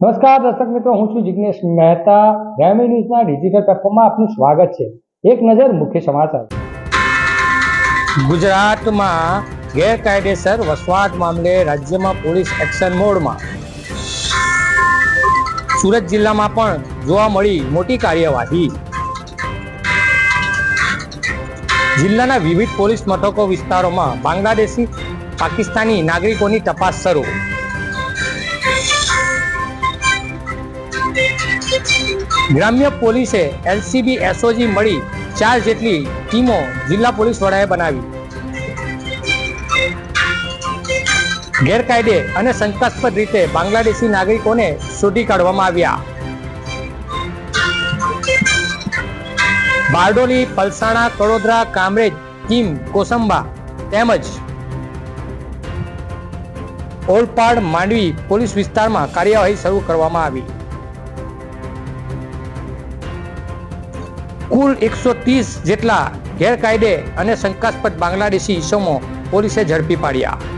નમસ્કાર દર્શક મિત્રો, હું છું જિગ્નેશ મહેતા. ગ્રામી ન્યૂઝના ડિજિટલ પ્લેટફોર્મમાં આપનું સ્વાગત છે. એક નજર મુખ્ય સમાચાર. ગુજરાતમાં ગેરકાયદેસર વસવાટ મામલે રાજ્યમાં પોલીસ એક્શન મોડમાં. સુરત જિલ્લામાં પણ જોવા મળી મોટી કાર્યવાહી. જિલ્લાના વિવિધ પોલીસ મથકો વિસ્તારોમાં બાંગ્લાદેશી પાકિસ્તાની નાગરિકોની તપાસ શરૂ. ગ્રામ્ય પોલીસે એલસીબી, એસઓજી મળી ચાર જેટલી ટીમો જિલ્લા પોલીસ વડાએ બનાવી. ગેરકાયદે અને શંકાસ્પદ રીતે બાંગ્લાદેશી નાગરિકોને શોધી કાઢવામાં આવ્યા. બારડોલી, પલસાણા, કડોદરા, કામરેજ ટીમ કોસંબા તેમજ ઓલપાડ, માંડવી પોલીસ વિસ્તારમાં કાર્યવાહી શરૂ કરવામાં આવી. કુલ એકસો ત્રીસ જેટલા ગેરકાયદે અને શંકાસ્પદ બાંગ્લાદેશી ઇસમો પોલીસે ઝડપી પાડ્યા.